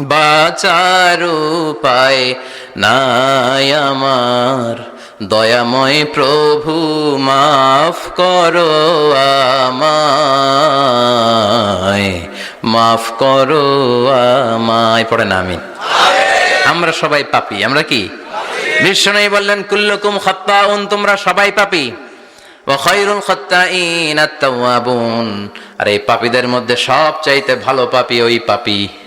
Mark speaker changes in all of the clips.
Speaker 1: বাঁচার উপায় নাই আমার। দয়াময় প্রভু, মাফ করো আমায়। মাফ করো আমায়। পড়ে না আমি আমরা সবাই পাপি, আমরা কি? বিষ্ণু বললেন, কুল্লকুম খত্তাউন তোমরা সবাই পাপি। আর এই পাপীদের মধ্যে সব চাইতে ভালো পাপী ওই পাপী।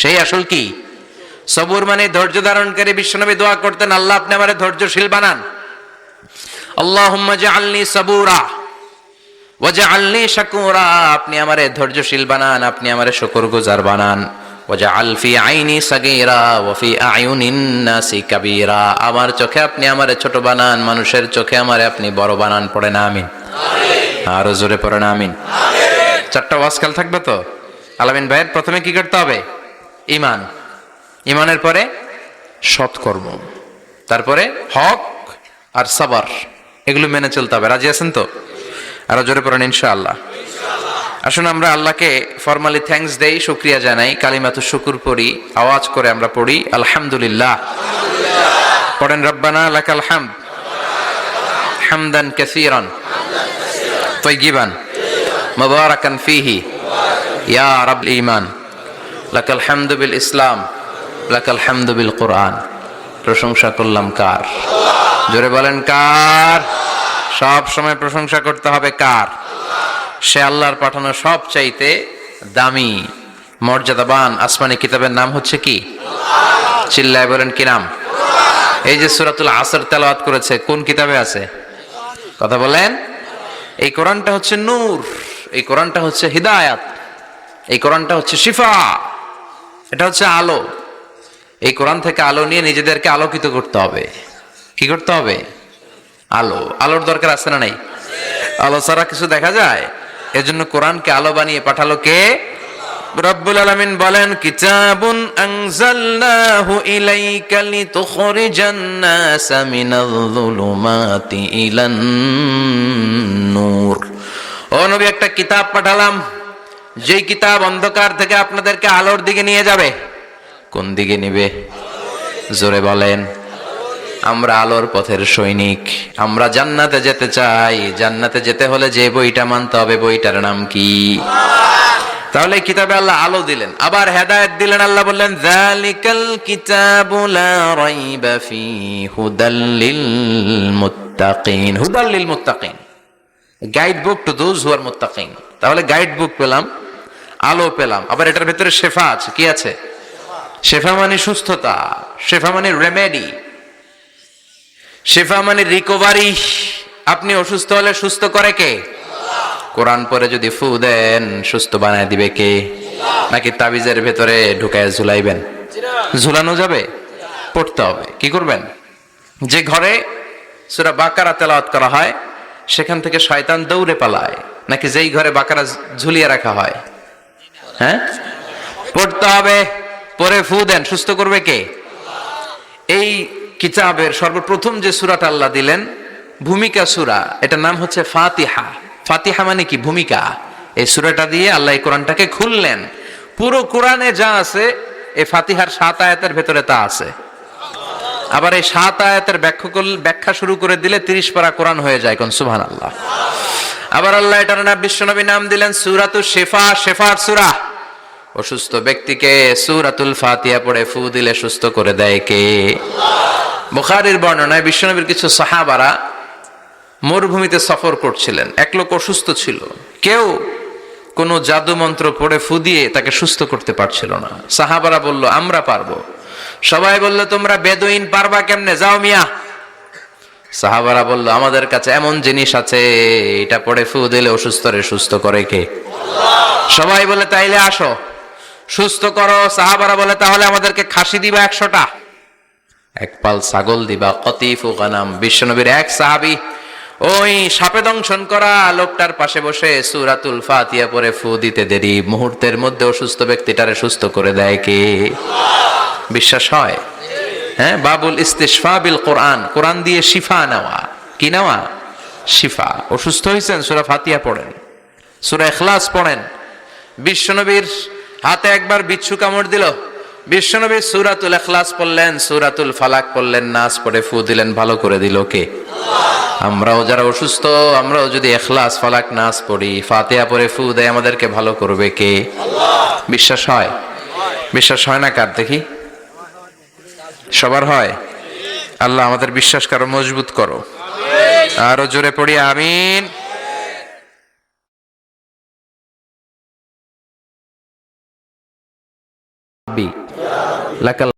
Speaker 1: সেই আসল কি? সবুর মানে ধৈর্য ধারণকারী বিশ্বনবী দোয়া করতেন আল্লাহ আপনি আমার ধৈর্যশীল বানান। আল্লাহুম্মা জাআলনি সাবুরা ওয়াজআলনি শাকুরা আপনি আমারে ধৈর্যশীল বানান আপনি আমারে শুকরগুজার বানান। ওয়াজআল ফি আইনি সাগীরা আয়ুনিন নাসি কাবীরা আমার চোখে আপনি আমারে ছোট বানান মানুষের চোখে আমারে আপনি বড় বানান পড়ে না আমিন। আরও জোরে পড়ে না আমিন। চারটা ওয়াজকাল থাকবে তো? আলামিন ভাইয়ের প্রথমে কি করতে হবে? ইমান ইমানের পরে সৎকর্ম তারপরে হক আর সাবার এগুলো মেনে চলতে হবে রাজি আছেন তো আরো জোরে পড়েন ইনশাআল্লাহ আসুন আমরা আল্লাহকে ফরমালি থ্যাঙ্কস দেই শুক্রিয়া জানাই কালিমাতু শুকুর পড়ি আওয়াজ করে আমরা পড়ি আলহামদুলিল্লাহ পড়েন রব্বানা লাকাল হামদ হামদান কাসীরান طيبا مباركا فيه يا رب الإيمان লাকাল হামদুবিল ইসলাম, লাকাল হামদুবিল কোরআন। প্রশংসা করলাম কার? জোরে বলেন কার? সব সময় প্রশংসা করতে হবে কার? সে আল্লাহর পাঠানো সব চাইতে দামি, মর্যাদাবান, আসমানি কিতাবের নাম হচ্ছে কি? চিল্লায় বলেন কি নাম? এই যে সুরাতুল আসর তেলাওয়াত করেছে, কোন কিতাবে আছে? কথা বলেন। এই কোরআনটা হচ্ছে নূর, এই কোরআনটা হচ্ছে হিদায়াত, এই কোরআনটা হচ্ছে শিফা। এটা হচ্ছে আলো। এই কোরআন থেকে আলো নিয়ে নিজেদেরকে আলোকিত করতে হবে। কি করতে হবে? আলো। আলোর দরকার আছে না নাই? আলো ছাড়া কিছু দেখা যায়? এজন্য কোরআনকে আলো বানিয়ে পাঠালো কে? রব্বুল আলামিন বলেন, কিতাবুন আনজালনাহু ইলাইকা লিতুখরিজান নাসা মিনাল-যুলুমাতি ইলান নূর ও নবী, একটা কিতাব পাঠালাম। যেই কিতাব অন্ধকার থেকে আপনাদেরকে আলোর দিকে নিয়ে যাবে, কোন দিকে নিবে? জোরে বলেন, আমরা আলোর পথের সৈনিক, আমরা জান্নাতে যেতে চাই। জান্নাতে যেতে হলে যে বইটা মানতে হবে, বইটার নাম কি? তাহলে কিতাবে আল্লাহ আলো দিলেন, আবার হেদায়েত দিলেন, আল্লাহ বললেন, যালিকাল কিতাবু রাইবা ফি হুদাল মুত্তাকিন। লিল মুত্তাকিন। Guide book to those who are মুত্তাকিন তাহলে গাইড বুক পেলাম আলো পেলাম। আবার এটার ভেতরে শেফা আছে, কি আছে? শেফা মানে সুস্থতা, শেফা মানে রেমেডি শেফা মানে রিকভারি আপনি অসুস্থ হলে সুস্থ করে কে? কোরআন পরে যদি ফু দেন, সুস্থ বানায় দিবে কে? নাকি তাবিজের ভেতরে ঢুকায় ঝুলাইবেন? ঝুলানো যাবে? পড়তে হবে। কি করবেন? যে ঘরে সুরা বাকারা তেলাওয়াত করা হয়, সেখান থেকে শয়তান দৌড়ে পালায়। নাকি যেই ঘরে বাকারা ঝুলিয়ে রাখা হয়? হ্যাঁ? পড়তে হবে, পরে ফু দেন, সুস্থ করবে কে? এই কিতাবের সর্বপ্রথম যে সুরাটা আল্লাহ দিলেন, ভূমিকা সুরা, এটার নাম হচ্ছে ফাতিহা। ফাতিহা মানে কি? ভূমিকা। এই সুরাটা দিয়ে আল্লাহ এই কোরআনটাকে খুললেন। পুরো কোরআনে যা আছে, এই ফাতিহার সাত আয়াতের ভেতরে তা আছে। আবার এই সাত আয়াতের ব্যাখ্যা করলে ব্যাখ্যা শুরু করে দিলে তিরিশ পারা কোরআন হয়ে যায় কোন সুবহান আল্লাহ আবার আল্লাহ এটার নাম, বিশ্বনবী নাম দিলেন সুরাতু শেফা, শেফার সুরা। অসুস্থ ব্যক্তিকে সুরাতুল ফাতিয়া পড়ে ফু দিলে সুস্থ করে দেয় কে? বুখারীর বর্ণনায় বিশ্বনবীর কিছু সাহাবারা মরুভূমিতে সফর করছিলেন। এক লোক অসুস্থ ছিল। কেউ কোনো জাদু মন্ত্র পড়ে ফু দিয়ে তাকে সুস্থ করতে পারছিল না। সাহাবারা বলল, আমরা পারব। সবাই বলল, তোমরা বেদুইন পারবা কেমনে? যাও মিয়া। সাহাবারা বলল, আমাদের কাছে এমন জিনিস আছে, এটা পড়ে ফু দিলে অসুস্থ রে সুস্থ করে কে? সবাই বলে তাইলে আসো। সুস্থ করো। সাহাবারা বলে, তাহলে আমাদেরকে খাসি দিবা একশোটা? এক পাল ছাগল দিবা, কতিফু গানাম। বিশ্বনবীর এক সাহাবি, ওই সাপে দংশন করা লোকটার পাশে বসে সুরাতুল ফাতিয়া পরে ফু দিতে দেরি। মুহূর্তের মধ্যে অসুস্থ ব্যক্তিটারে সুস্থ করে দেয় কে? বিশ্বাস হয়? হ্যাঁ বাবুল ইস্তিশফা বিল কোরআন। কোরআন দিয়ে শিফা নেওয়া। কি নেওয়া? শিফা। অসুস্থ হয়েছেন সুরা ফাতিয়া পড়েন। সুরা এখলাস পড়েন। বিশ্বনবীর হাতে একবার বিচ্ছু কামড় দিল। বিশ্বনবীর সুরাতুল এখলাস পড়লেন, সুরাতুল ফালাক পড়লেন, নাচ পড়ে ফু দিলেন, ভালো করে দিল কে? আমরাও যারা অসুস্থ, আমরাও যদি এখলাস ফালাক, নাচ পড়ি ফাতেয়া পরে ফু দেয়, আমাদেরকে ভালো করবে কে? বিশ্বাস হয়? বিশ্বাস হয় না কার দেখি? সবার হয়? আল্লাহ আমাদের বিশ্বাস কারও মজবুত করো। আরও জোরে পড়ি, আমিন। লাকাল